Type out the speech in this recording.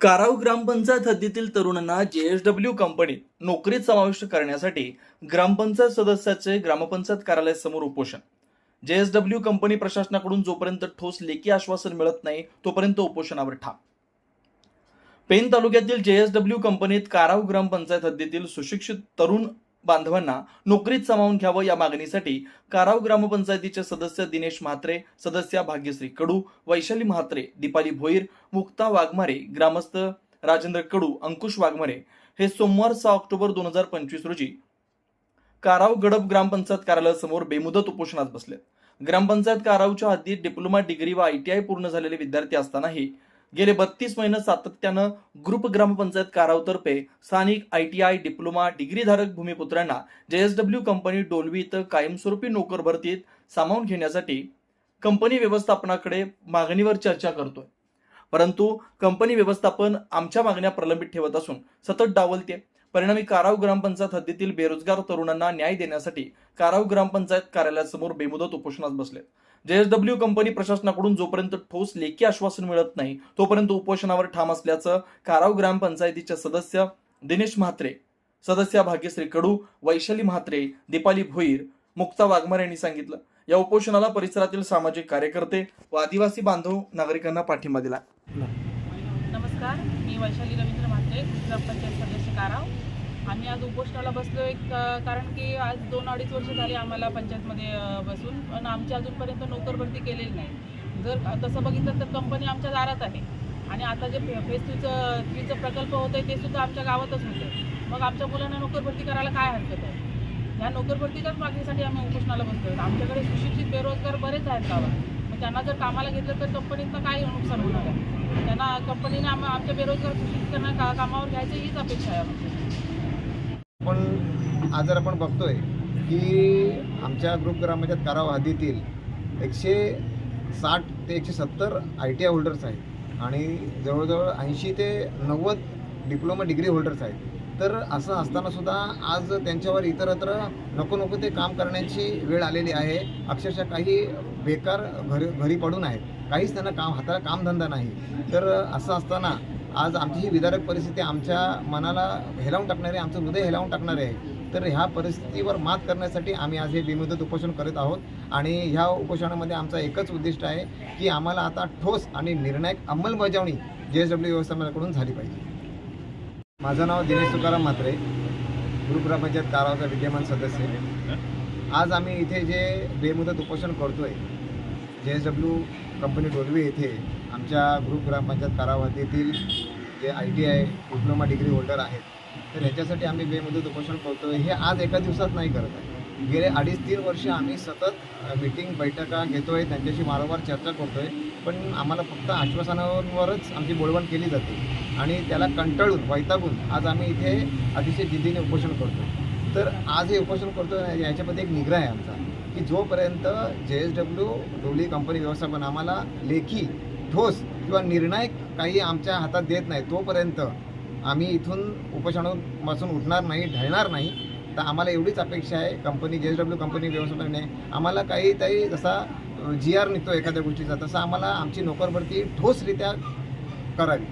काराव ग्रामपंचायत हद्दीतील तरुणांना जेएसडब्ल्यू कंपनीत नोकरीत समाविष्ट करण्यासाठी ग्रामपंचायत सदस्याचे ग्रामपंचायत कार्यालयासमोर उपोषण. जेएसडब्ल्यू कंपनी प्रशासनाकडून जोपर्यंत ठोस लेखी आश्वासन मिळत नाही तोपर्यंत उपोषणावर ठाम. पेन तालुक्यातील जेएसडब्ल्यू कंपनीत काराव ग्रामपंचायत हद्दीतील सुशिक्षित तरुण बांधवांना नोकरीत सामावून घ्यावं या मागणीसाठी काराव ग्रामपंचायतीचे सदस्य दिनेश म्हात्रे सदस्या भाग्यश्री कडू वैशाली म्हात्रे दीपाली भोईर मुक्ता वाघमारे ग्रामस्थ राजेंद्र कडू अंकुश वाघमारे हे सोमवार सहा ऑक्टोबर दोन हजार पंचवीस रोजी काराव गडप ग्रामपंचायत कार्यालयासमोर बेमुदत उपोषणात बसले. ग्रामपंचायत कारावच्या हद्दीत डिप्लोमा डिग्री व आयटीआय पूर्ण झालेले विद्यार्थी असतानाही गेले बत्तीस महिने सातत्यानं ग्रुप ग्रामपंचायत कारावतर्फे स्थानिक आयटीआय डिप्लोमा डिग्रीधारक भूमिपुत्रांना जेएसडब्ल्यू कंपनी डोलवी इथं कायमस्वरूपी नोकर भरतीत सामावून घेण्यासाठी कंपनी व्यवस्थापनाकडे मागणीवर चर्चा करतोय. परंतु कंपनी व्यवस्थापन आमच्या मागण्या प्रलंबित ठेवत असून सतत डावलते. परिणामी काराव ग्रामपंचायत हद्दीतील बेरोजगार तरुणांना न्याय देण्यासाठी काराव ग्रामपंचायत कार्यालयासमोर बेमुदत उपोषणात बसले जेएसडब्ल्यू कंपनी प्रशासनाकडून जोपर्यंत ठोस लेखी आश्वासन मिळत नाही तोपर्यंत उपोषणावर ठाम असल्याचं काराव ग्रामपंचायतीचे सदस्य दिनेश म्हात्रे सदस्या भाग्यश्री कडू वैशाली म्हात्रे दीपाली भोईर मुक्ता वाघमारे यांनी सांगितलं. या उपोषणाला परिसरातील सामाजिक कार्यकर्ते व आदिवासी बांधव नागरिकांना पाठिंबा दिला. नमस्कार मी वैशाली रवींद्र म्हात्रे ग्रामपंचायत सदस्य काराव. आम्ही आज उपोषणाला बसलो एक कारण की आज दोन अडीच वर्ष झाली आम्हाला पंचायतमध्ये बसून. पण आमची अजूनपर्यंत नोकर भरती केलेली नाही. जर तसं बघितलं तर कंपनी आमच्या दारात आहे. आणि आता जे फे फेस टूचं थ्रीचं प्रकल्प होतं आहे ते सुद्धा आमच्या गावातच होतं मग आमच्या मुलांना नोकर भरती करायला काय हरकत आहे? ह्या नोकर भरतीच्याच मागणीसाठी आम्ही उपोषणाला बसतो आमच्याकडे सुशिक्षित बेरोजगार बरेच आहेत गावात. मग त्यांना जर कामाला घेतलं तर कंपनीचं काय नुकसान होणार आहे? त्यांना कंपनीने आम आमच्या बेरोजगार सुशिक्षितांना का कामावर घ्यायची हीच अपेक्षा आहे आमची. आज जर आपण बघतोय की आमच्या ग्रुप ग्रामपंचायत काराव हद्दीतील एकशे साठ ते एकशे सत्तर आय टी आय होल्डर्स आहेत आणि जवळजवळ ऐंशी ते नव्वद डिप्लोमा डिग्री होल्डर्स आहेत. तर असं असताना सुद्धा आज त्यांच्यावर इतरत्र नको नको ते काम करण्याची वेळ आलेली आहे. अक्षरशः काही बेकार घरी घरी पडून आहेत. काहीच त्यांना काम हाताला कामधंदा नाही. तर असं असताना आज आमची ही विदारक परिस्थिती आमच्या मनाला हेलावून टाकणारी आमचं हृदय हेलावून टाकणारे आहे. तर ह्या परिस्थितीवर मात करण्यासाठी आम्ही आज हे बेमुदत उपोषण करत आहोत. आणि ह्या उपोषणामध्ये आमचा एकच उद्दिष्ट आहे की आम्हाला आता ठोस आणि निर्णायक अंमलबजावणी जे एस डब्ल्यू व्यवस्थापनाकडून झाली पाहिजे. माझं नाव दिनेश तुकाराम म्हात्रे ग्रुप ग्रामपंचायत कारावाचा विद्यमान सदस्य. आज आम्ही इथे जे बेमुदत उपोषण करतोय जे एस डब्ल्यू कंपनी डोलवे येथे आमच्या ग्रुप ग्रामपंचायत कारावातीतील जे I T I diploma degree holder आहेत तर ह्याच्यासाठी आम्ही बेमुदत उपोषण करतोय. हे आज एका दिवसात नाही करत आहे. गेले अडीच तीन वर्ष आम्ही सतत मिटिंग बैठका घेतोय त्यांच्याशी वारंवार चर्चा करतोय. पण आम्हाला फक्त आश्वासनावरच आमची बोलवण केली जाते. आणि त्याला कंटाळून वैतागून आज आम्ही इथे अतिशय जिद्दीने उपोषण करतो तर आज हे उपोषण करतो याच्यामध्ये एक निग्रह आहे आमचा की जोपर्यंत जे एस डब्ल्यू डोली कंपनी व्यवस्थापन आम्हाला लेखी ठोस किंवा निर्णायक काही आमच्या हातात देत नाही तोपर्यंत आम्ही इथून उपोषणापासून उठणार नाही ढळणार नाही. तर आम्हाला एवढीच अपेक्षा आहे. कंपनी जे एस डब्ल्यू कंपनी व्यवस्थापनाने आम्हाला काही काही जसा जी आर निघतो एखाद्या गोष्टीचा तसं आम्हाला आमची नोकरभरती ठोसरित्या करावी.